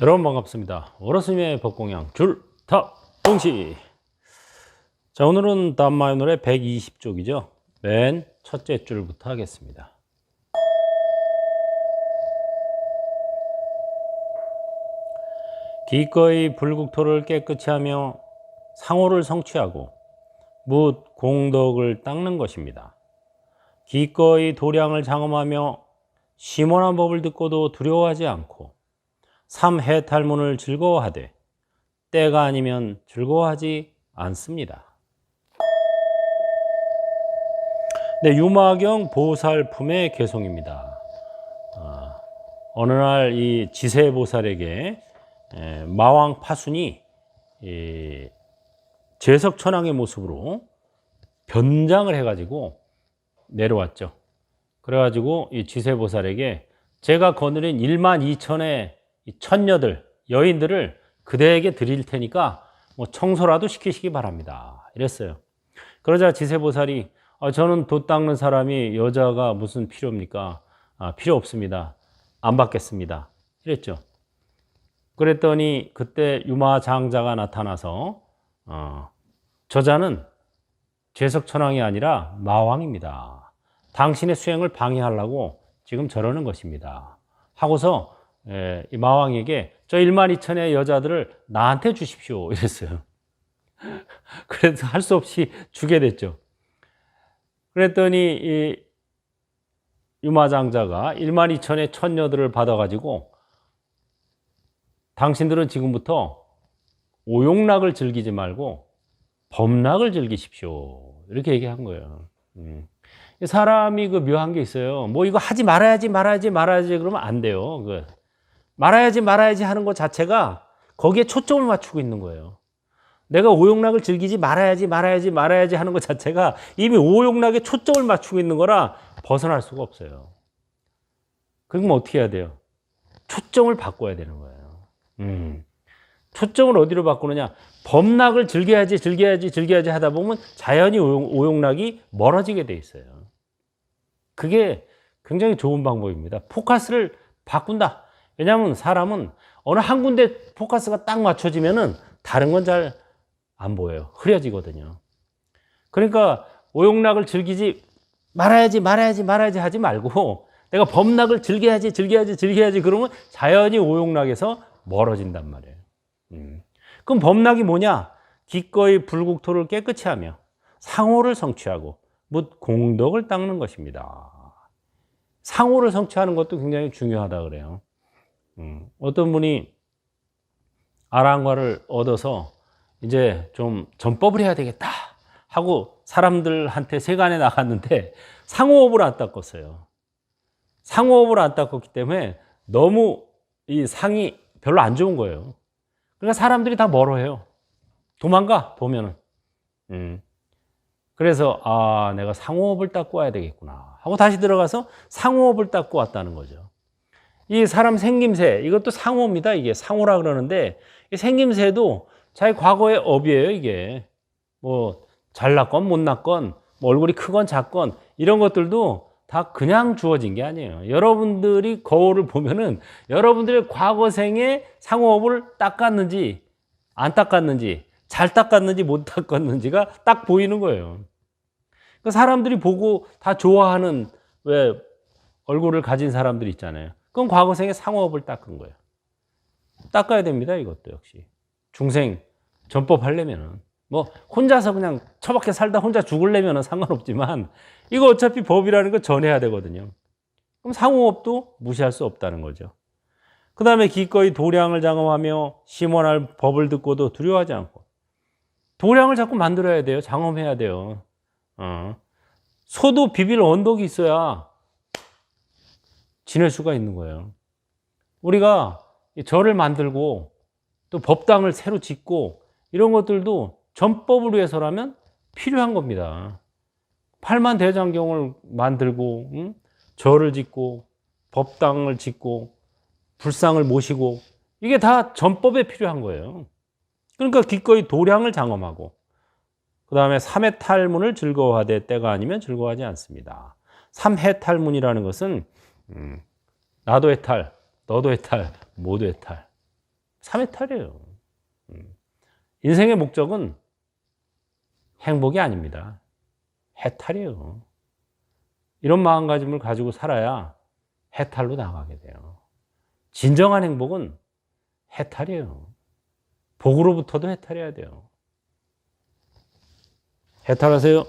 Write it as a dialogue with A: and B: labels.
A: 여러분 반갑습니다. 어르신의 법공양 줄탑 동시. 자 오늘은 노래 120쪽이죠. 맨 첫째 줄부터 하겠습니다. 기꺼이 불국토를 깨끗이 하며 상호를 성취하고 묻 공덕을 닦는 것입니다. 기꺼이 도량을 장엄하며 심원한 법을 듣고도 두려워하지 않고 삼해탈문을 즐거워하되 때가 아니면 즐거워하지 않습니다. 네, 유마경 보살품의 개송입니다. 어, 어느 날 이 지세보살에게 에, 마왕 파순이 이 제석천왕의 모습으로 변장을 해가지고 내려왔죠. 그래가지고 이 지세보살에게 제가 거느린 1만 2천의 천녀들, 여인들을 그대에게 드릴 테니까 뭐 청소라도 시키시기 바랍니다. 이랬어요. 그러자 지세보살이 아, 저는 돛 닦는 사람이 여자가 무슨 필요입니까? 아, 필요 없습니다. 안 받겠습니다. 이랬죠. 그랬더니 그때 유마장자가 나타나서 어, 저자는 제석천왕이 아니라 마왕입니다. 당신의 수행을 방해하려고 지금 저러는 것입니다. 하고서 에, 이 마왕에게 저 1만 2천의 여자들을 나한테 주십시오. 이랬어요. 그래서 할 수 없이 주게 됐죠. 그랬더니 이 유마장자가 1만 2천의 천녀들을 받아가지고 당신들은 지금부터 오용락을 즐기지 말고 범락을 즐기십시오. 이렇게 얘기한 거예요. 음. 사람이 그 묘한 게 있어요. 뭐 이거 하지 말아야지 말아야지 말아야지 그러면 안 돼요. 그 말아야지 말아야지 하는 것 자체가 거기에 초점을 맞추고 있는 거예요. 내가 오용락을 즐기지 말아야지 말아야지 말아야지 하는 것 자체가 이미 오용락에 초점을 맞추고 있는 거라 벗어날 수가 없어요. 그럼 어떻게 해야 돼요? 초점을 바꿔야 되는 거예요. 음. 초점을 어디로 바꾸느냐? 범락을 즐겨야지 즐겨야지 즐겨야지 하다 보면 자연히 오용, 락이 멀어지게 돼 있어요. 그게 굉장히 좋은 방법입니다. 포커스를 바꾼다. 왜냐하면 사람은 어느 한 군데 포커스가 딱 맞춰지면은 다른 건 잘 안 보여요. 흐려지거든요. 그러니까 오용락을 즐기지 말아야지 말아야지 말아야지 하지 말고 내가 범락을 즐겨야지 즐겨야지 즐겨야지 그러면 자연히 오용락에서 멀어진단 말이에요. 음. 그럼 범락이 뭐냐? 기꺼이 불국토를 깨끗이 하며 상호를 성취하고 묻 공덕을 닦는 것입니다. 상호를 성취하는 것도 굉장히 중요하다 그래요. 음. 어떤 분이 아랑과를 얻어서 이제 좀 전법을 해야 되겠다 하고 사람들한테 세간에 나갔는데 상호업을 안 닦았어요. 상호업을 안 닦았기 때문에 너무 이 상이 별로 안 좋은 거예요. 그러니까 사람들이 다 멀어해요. 도망가 보면은. 음. 그래서 아 내가 상호업을 닦고 와야 되겠구나 하고 다시 들어가서 상호업을 닦고 왔다는 거죠. 이 사람 생김새 이것도 상호입니다. 이게 상호라 그러는데 이 생김새도 자기 과거의 업이에요. 이게 뭐 잘났건 못났건 뭐 얼굴이 크건 작건 이런 것들도 다 그냥 주어진 게 아니에요. 여러분들이 거울을 보면은 여러분들의 과거 생에 상호업을 닦았는지 안 닦았는지 잘 닦았는지 못 닦았는지가 딱 보이는 거예요. 그 사람들이 보고 다 좋아하는 왜 얼굴을 가진 사람들 있잖아요. 그건 과거 생에 상호업을 닦은 거예요. 닦아야 됩니다. 이것도 역시 중생 전법 하려면은 뭐 혼자서 그냥 처박혀 살다 혼자 죽을려면은 상관없지만 이거 어차피 법이라는 거 전해야 되거든요. 그럼 상호업도 무시할 수 없다는 거죠. 그 다음에 기꺼이 도량을 장엄하며 심원할 법을 듣고도 두려워하지 않고 도량을 자꾸 만들어야 돼요. 장엄해야 돼요. 어. 소도 비빌 언덕이 있어야 지낼 수가 있는 거예요. 우리가 절을 만들고 또 법당을 새로 짓고 이런 것들도 전법을 위해서라면 필요한 겁니다. 팔만 대장경을 만들고 응? 절을 짓고 법당을 짓고 불상을 모시고 이게 다 전법에 필요한 거예요. 그러니까 기꺼이 도량을 장엄하고 그 다음에 삼해 탈문을 즐거워하되 때가 아니면 즐거워하지 않습니다. 삼해 탈문이라는 것은 음, 나도 해탈, 너도 해탈, 모두 해탈. 3해탈이에요. 음. 인생의 목적은 행복이 아닙니다. 해탈이에요. 이런 마음가짐을 가지고 살아야 해탈로 나가게 돼요. 진정한 행복은 해탈이에요. 복으로부터도 해탈해야 돼요. 해탈하세요.